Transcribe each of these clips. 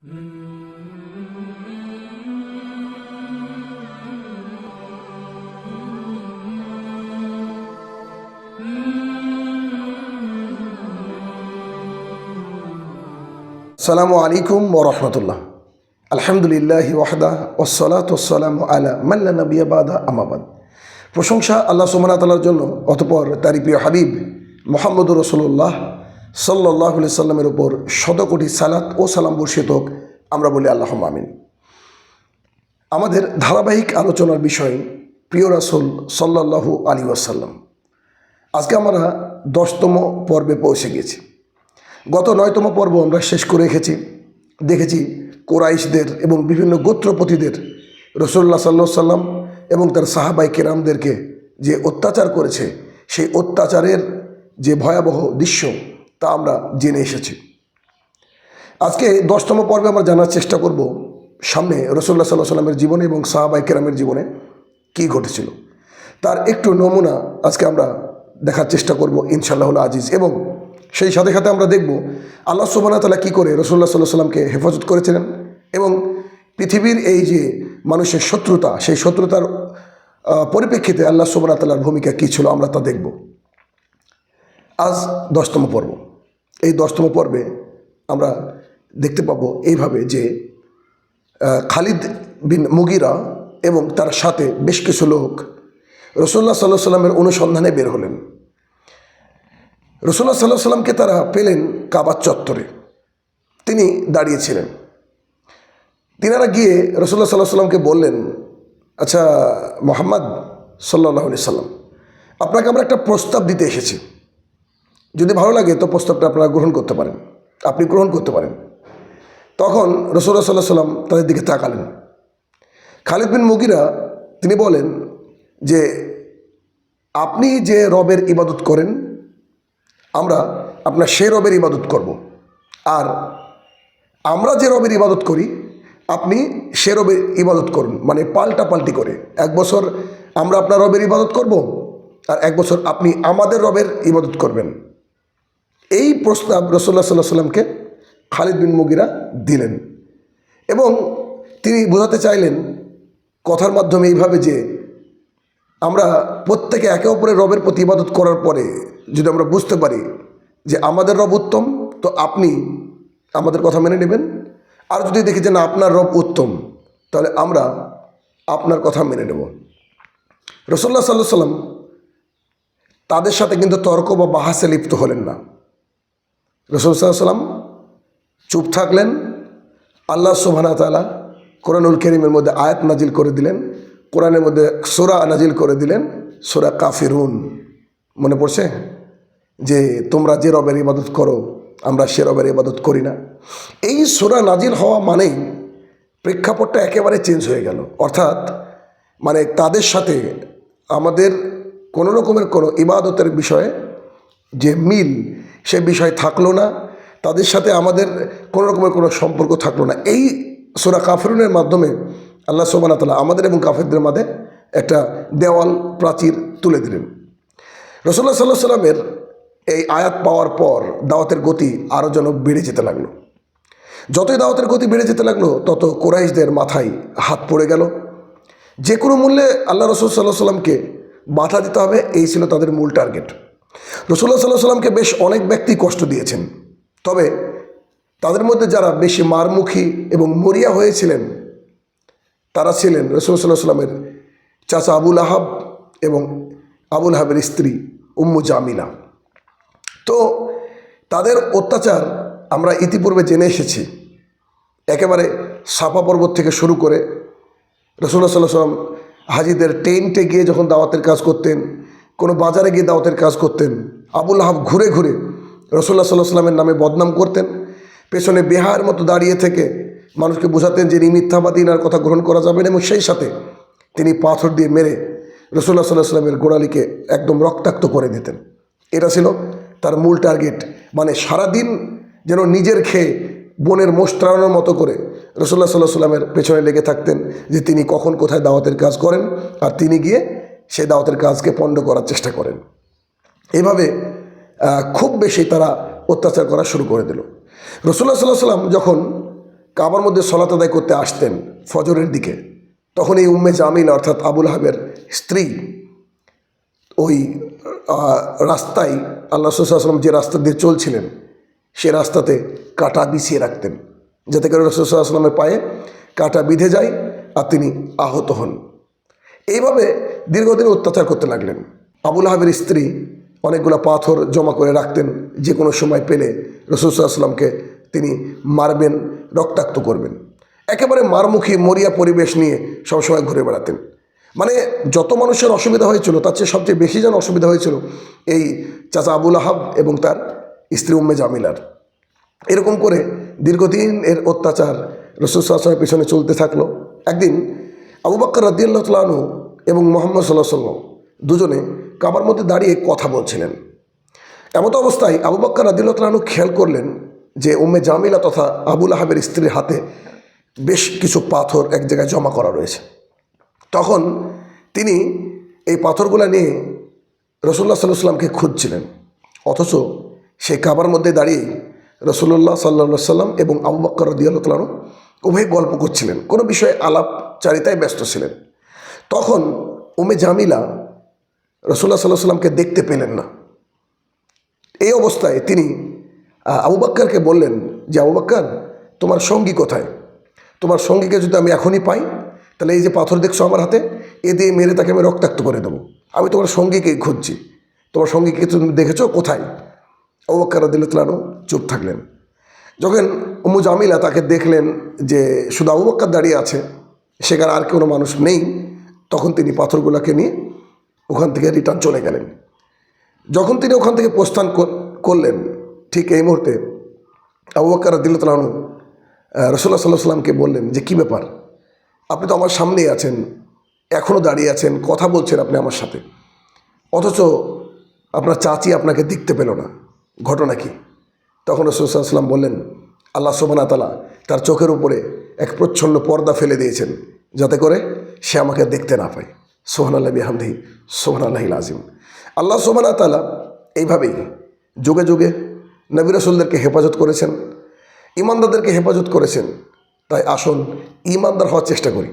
সালামু আলাইকুম ওরহমতুল্লাহ আলহামদুলিল্লাহ ওয়াহদা ওসলাত ওসালাম আলা মাল্লা নবিয়া বাদা আমাবাদ প্রশংসা আল্লাহ সুমনা তালার জন্য, অতপর তারি প্রিয় হাবিব মোহাম্মদ রসুল্লাহ সাল্লাহ সাল্লামের ওপর শতকোটি সালাত ও সালাম বর্ষিত হোক, আমরা বলি আল্লাহ আমিন। আমাদের ধারাবাহিক আলোচনার বিষয়, প্রিয় রাসুল সাল্লাহু আলী ওয়াসাল্লাম। আজকে আমরা দশতম পর্বে পৌঁছে গেছি। গত নয়তম পর্ব আমরা শেষ করে রেখেছি। দেখেছি কোরাইশদের এবং বিভিন্ন গোত্রপতিদের রসুল্লাহ সাল্লা সাল্লাম এবং তার সাহাবাই কেরামদেরকে যে অত্যাচার করেছে, সেই অত্যাচারের যে ভয়াবহ দৃশ্য তা আমরা জেনে এসেছি। আজকে দশতম পর্বে আমরা জানার চেষ্টা করব সামনে রসুল্লাহ সাল্লাহ সাল্লামের জীবনে এবং সাহাবাই কেরামের জীবনে কী ঘটেছিল। তার একটু নমুনা আজকে আমরা দেখার চেষ্টা করব ইনশাল্লাহ আজিজ এবং সেই সাথে সাথে আমরা দেখব আল্লাহ সুবানা তালা কী করে রসুল্লাহ সাল্লাহ সাল্লামকে হেফাজত করেছিলেন এবং পৃথিবীর এই যে মানুষের শত্রুতা, সেই শত্রুতার পরিপ্রেক্ষিতে আল্লাহ সুবানা তালার ভূমিকা কী ছিল আমরা তা দেখব। আজ দশতম পর্ব। এই দশতম পর্বে আমরা দেখতে পাবো এইভাবে যে খালিদ বিন মুগিরা এবং তার সাথে বেশ কিছু লোক রসুল্লাহ সাল্লাহ সাল্লামের অনুসন্ধানে বের হলেন। রসুল্লাহ সাল্লাহ সাল্লামকে তারা পেলেন কাবার চত্বরে। তিনি দাঁড়িয়েছিলেন। তিনারা গিয়ে রসুল্লাহ সাল্লাহ সাল্লামকে বললেন আচ্ছা মোহাম্মদ সাল্লাহ সাল্লাম আপনাকে আমরা একটা প্রস্তাব দিতে এসেছি। যদি ভালো লাগে, তো প্রস্তাবটা আপনারা গ্রহণ করতে পারেন। আপনি গ্রহণ করতে পারেন। তখন রসুল্লাহ সাল্লাহ সাল্লাম তাদের দিকে তাকালেন। খালিদ বিন মুগিরা তিনি বলেন যে, আপনি যে রবের ইবাদত করেন, আমরা আপনার সে রবের ইবাদত করব। আর আমরা যে রবের ইবাদত করি, আপনি সে রবের ইবাদত করুন। মানে পাল্টা পাল্টি করে, এক বছর আমরা আপনার রবের ইবাদত করব, আর এক বছর আপনি আমাদের রবের ইবাদত করবেন। এই প্রস্তাব রসল্লা সাল্লাহ সাল্লামকে খালিদ বিন মুগিরা দিলেন এবং তিনি বোঝাতে চাইলেন কথার মাধ্যমে এইভাবে যে আমরা প্রত্যেকে একে অপরের রবের প্রতি ইবাদত করার পরে যদি আমরা বুঝতে পারি যে আমাদের রব উত্তম, তো আপনি আমাদের কথা মেনে নেবেন। আর যদি দেখি যে না, আপনার রব উত্তম, তাহলে আমরা আপনার কথা মেনে নেব। রসল্লা সাল্লাহ সাল্লাম তাদের সাথে কিন্তু তর্ক বা বাহাসে লিপ্ত হলেন না। রসুল সাল্লাহ সাল্লাম চুপ থাকলেন। আল্লাহ সুবহানা তালা কোরআনুল করিমের মধ্যে আয়াত নাজিল করে দিলেন। কোরআনের মধ্যে সোরা নাজিল করে দিলেন। সোরা কাফিরুন। মনে পড়ছে? যে তোমরা যে রবের ইবাদত করো, আমরা সে রবের ইবাদত করি না। এই সোরা নাজিল হওয়া মানেই প্রেক্ষাপটটা একেবারে চেঞ্জ হয়ে গেল। অর্থাৎ মানে তাদের সাথে আমাদের কোনো রকমের কোনো ইবাদতের বিষয়ে যে মিল সে বিষয় থাকল না, তাদের সাথে আমাদের কোনো রকমের কোনো সম্পর্ক থাকল না। এই সোরা কাফরুনের মাধ্যমে আল্লাহ সোবানা তালা আমাদের এবং কাফেরদের মাঝে একটা দেওয়াল, প্রাচীর তুলে দিলেন। রসল্লা সাল্লাহ সাল্লামের এই আয়াত পাওয়ার পর দাওয়াতের গতি আরও যেন বেড়ে যেতে লাগল। যতই দাওয়াতের গতি বেড়ে যেতে লাগল, তত কোরাইশদের মাথায় হাত পড়ে গেল। যে কোনো মূল্যে আল্লাহ রসুল সাল্লাহ সাল্লামকে বাধা দিতে হবে, এই ছিল তাদের মূল টার্গেট। রসুল্লাহ সাল্লাহ সাল্লামকে বেশ অনেক ব্যক্তি কষ্ট দিয়েছেন। তবে তাদের মধ্যে যারা বেশি মারমুখী এবং মরিয়া হয়েছিলেন, তারা ছিলেন রসুল সাল্লাহ সাল্লামের চাচা আবুল আহাব এবং আবুল আহাবের স্ত্রী উম্মু জামিলা। তো তাদের অত্যাচার আমরা ইতিপূর্বে জেনে এসেছি। একেবারে সাফা পর্বত থেকে শুরু করে রসুল্লাহ সাল্লাহ সাল্লাম হাজিদের টেন্টে গিয়ে যখন দাওয়াতের কাজ করতেন কোনো বাজারে গিয়ে দাওয়াতের কাজ করতেন। আবুল আহাব ঘুরে ঘুরে রসুল্লাহ সাল্লাহ নামে বদনাম করতেন। পেছনে বেহার মতো দাঁড়িয়ে থেকে মানুষকে বোঝাতেন যে ইনি মিথ্যাবাদী আর কথা গ্রহণ করা যাবে না এবং সেই সাথে তিনি পাথর দিয়ে মেরে রসুল্লাহ সাল্লাহ সাল্লামের গোড়ালিকে একদম রক্তাক্ত করে দিতেন। এটা ছিল তার মূল টার্গেট। মানে সারাদিন যেন নিজের খেয়ে বোনের মোস্ত্রানোর মতো করে রসুল্লাহ সাল্লাহ সাল্লামের পেছনে লেগে থাকতেন যে তিনি কখন কোথায় দাওয়াতের কাজ করেন। আর তিনি গিয়ে সেই দাওয়াতের কাজকে পণ্ড করার চেষ্টা করেন। এভাবে খুব বেশি তারা অত্যাচার করা শুরু করে দিল। রসুল্লাহ সাল্লাহ সাল্লাম যখন কাবার মধ্যে সলাত আদায় করতে আসতেন ফজরের দিকে, তখন এই উম্মে জামিল অর্থাৎ আবুল হাবের স্ত্রী ওই রাস্তায় আল্লাহ রসুলাম যে রাস্তা দিয়ে চলছিলেন, সে রাস্তাতে কাটা বিছিয়ে রাখতেন। যাতে করে রসুলামের পায়ে কাটা বিঁধে যায় আর তিনি আহত হন। এইভাবে দীর্ঘদিন অত্যাচার করতে লাগলেন। আবুল আহাবের স্ত্রী অনেকগুলো পাথর জমা করে রাখতেন যে কোনো সময় পেলে রসুলামকে তিনি মারবেন, রক্তাক্ত করবেন। একেবারে মারমুখী, মরিয়া পরিবেশ নিয়ে সবসময় ঘুরে বেড়াতেন। মানে যত মানুষের অসুবিধা হয়েছিল, তার চেয়ে সবচেয়ে বেশি যেন অসুবিধা হয়েছিল এই চাচা আবুল আহাব এবং তার স্ত্রী উম্মে জামিলার। এরকম করে দীর্ঘদিন এর অত্যাচার রসুলের পিছনে চলতে থাকল। একদিন আবু বাক্কর রাদিয়াল্লাহ তালু এবং মোহাম্মদ সাল্লাহ সাল্লাম দুজনে কাবার মধ্যে দাঁড়িয়ে কথা বলছিলেন। এমতো অবস্থায় আবু বাক্কর রাদিল্লাহ তালু খেয়াল করলেন যে উম্মে জামিলা তথা আবুল আহাবের স্ত্রীর হাতে বেশ কিছু পাথর এক জায়গায় জমা করা রয়েছে। তখন তিনি এই পাথরগুলো নিয়ে রসুল্লাহ সাল্লাহ সাল্লামকে খুঁজছিলেন। অথচ সেই কাবার মধ্যে দাঁড়িয়ে রসুল্লাহ সাল্লা সাল্লাম এবং আবু বাক্কর রদিয়াল্লাহ তালানো উভয় গল্প করছিলেন, কোনো বিষয়ে আলাপচারিতায় ব্যস্ত ছিলেন। তখন উমে জামিলা রসুল্লাহ সাল্লাহ সাল্লামকে দেখতে পেলেন না। এই অবস্থায় তিনি আবু বাক্কারকে বললেন যে, আবু বাক্কার, তোমার সঙ্গী কোথায়? তোমার সঙ্গীকে যদি আমি এখনই পাই, তাহলে এই যে পাথর দেখছ আমার হাতে, এ দিয়ে মেরে তাকে আমি রক্তাক্ত করে দেবো। আমি তোমার সঙ্গীকেই খুঁজছি। তোমার সঙ্গীকে তুমি দেখেছ কোথায়? আবু বাক্কার দিল্লানো চুপ থাকলেন। যখন উমু জামিলা তাকে দেখলেন যে শুধু আবু দাঁড়িয়ে আছে, সেখানে আর কোনো মানুষ নেই, তখন তিনি পাথরগুলোকে নিয়ে ওখান থেকে রিটার্ন চলে গেলেন। যখন তিনি ওখান থেকে প্রস্থান করলেন, ঠিক এই মুহূর্তে আবু বাক্কার দিল্লাতলানু রসুল্লাহ সাল্লাহ সাল্লামকে বললেন যে, কী ব্যাপার? আপনি তো আমার সামনেই আছেন এখনও দাঁড়িয়ে আছেন, কথা বলছেন আপনি আমার সাথে। অথচ আপনার চাচি আপনাকে দেখতে পেল না। ঘটনা কি? তখন রসুলাম বললেন, আল্লাহ সোবানা তালা তার চোখের উপরে এক প্রচ্ছন্ন পর্দা ফেলে দিয়েছেন, যাতে করে সে আমাকে দেখতে না পায়। সোহান আল্লাহ বিহামদি সোহান আল্লাহ আজিম আল্লাহ সোবানা তালা এইভাবেই যুগে যুগে নবী রসুলদেরকে হেফাজত করেছেন ইমানদারদেরকে হেফাজত করেছেন। তাই আসুন ইমানদার হওয়ার চেষ্টা করি।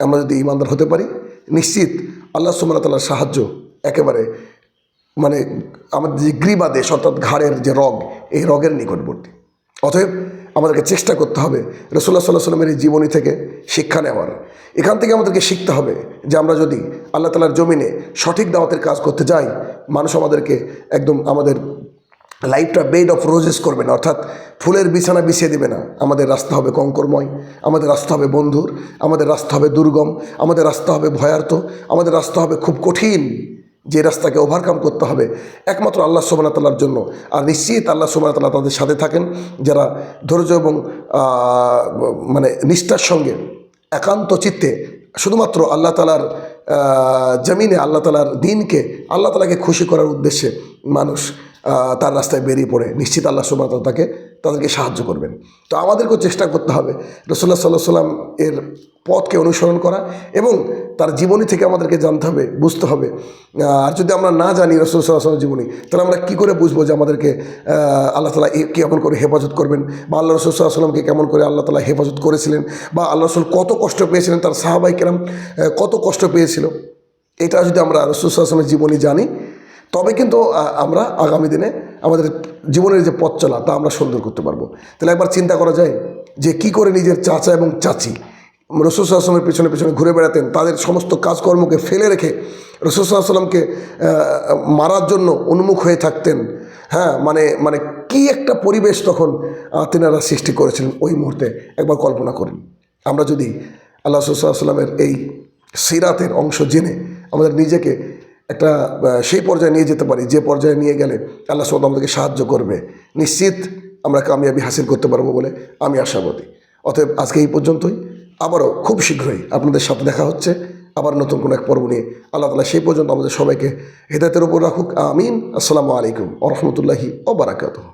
আমরা যদি ইমানদার হতে পারি, নিশ্চিত আল্লাহ সুমনা তালার সাহায্য একেবারে মানে আমাদের যে গ্রীবাদেশ, অর্থাৎ ঘাড়ের যে রগ, এই রগের নিকটবর্তী। অতএব আমাদেরকে চেষ্টা করতে হবে রসুল্লাহ সাল্লাহ সাল্লামের এই জীবনী থেকে শিক্ষা নেওয়ার। এখান থেকে আমাদেরকে শিখতে হবে যে আমরা যদি আল্লাহ তালার জমিনে সঠিক দাওয়াতের কাজ করতে যাই, মানুষ আমাদেরকে একদম আমাদের লাইফটা বেড অফ রোজেস করবে না, অর্থাৎ ফুলের বিছানা বিছিয়ে দেবে না। আমাদের রাস্তা হবে কঙ্করময়, আমাদের রাস্তা হবে বন্ধুর, আমাদের রাস্তা হবে দুর্গম, আমাদের রাস্তা হবে ভয়ার্থ আমাদের রাস্তা হবে খুব কঠিন। যে রাস্তাকে ওভারকাম করতে হবে একমাত্র আল্লাহ সোমানা তাল্লার জন্য। আর নিশ্চিত আল্লাহ সোমানা তাল্লাহ তাদের সাথে থাকেন, যারা ধৈর্য এবং মানে নিষ্ঠার সঙ্গে একান্ত চিত্তে শুধুমাত্র আল্লাহ তালার জমিনে আল্লাহ তালার দিনকে আল্লাহ তালাকে খুশি করার উদ্দেশ্যে মানুষ তার রাস্তায় বেরিয়ে পড়ে। নিশ্চিত আল্লাহ সুবাহ তাকে, তাদেরকে সাহায্য করবেন। তো আমাদেরকেও চেষ্টা করতে হবে রসুল্লাহ সাল্লাহ সাল্লাম এর পথকে অনুসরণ করা এবং তার জীবনী থেকে আমাদেরকে জানতে হবে, বুঝতে হবে। আর যদি আমরা না জানি রসুল সাল্লাহ জীবনী, তাহলে আমরা কী করে বুঝব যে আমাদেরকে আল্লাহ তালা কেমন করে হেফাজত করবেন? বা আল্লাহ রসুল সাল্লাহ সাল্লামকে কেমন করে আল্লাহ তালা হেফাজত করেছিলেন? বা আল্লাহ রসুল কত কষ্ট পেয়েছিলেন? তার সাহাবাই কেরাম কত কষ্ট পেয়েছিল? এটা যদি আমরা রসুল সাল্লামের জীবনী জানি তবে কিন্তু আমরা আগামী দিনে আমাদের জীবনের যে পথ চলা, তা আমরা সুন্দর করতে পারব। তাহলে একবার চিন্তা করা যায় যে কি করে নিজের চাচা এবং চাচি রসুলামের পেছনে পেছনে ঘুরে বেড়াতেন, তাদের সমস্ত কাজকর্মকে ফেলে রেখে রসুলামকে মারার জন্য উন্মুখ হয়ে থাকতেন। হ্যাঁ মানে মানে কি একটা পরিবেশ তখন তেনারা সৃষ্টি করেছিলেন ওই মুহূর্তে। একবার কল্পনা করেন। আমরা যদি আল্লাহ সাল্লামের এই সিরাতের অংশ জেনে আমাদের নিজেকে একটা সেই পর্যায়ে নিয়ে যেতে পারি, যে পর্যায়ে নিয়ে গেলে আল্লাহ সৌদ আমাদেরকে সাহায্য করবে। নিশ্চিত আমরা কামিয়াবি হাসিল করতে পারব বলে আমি আশাবাদী। অতএব আজকে এই পর্যন্তই। আবারও খুব শীঘ্রই আপনাদের সাথে দেখা হচ্ছে। আবার নতুন কোনো এক পর্ব নিয়ে আল্লাহ তালা সেই পর্যন্ত আমাদের সবাইকে হেদায়তের উপর রাখুক। আমিন। আসসালামু আলাইকুম ও রহমতুল্লাহি ও বারাকাতুহ।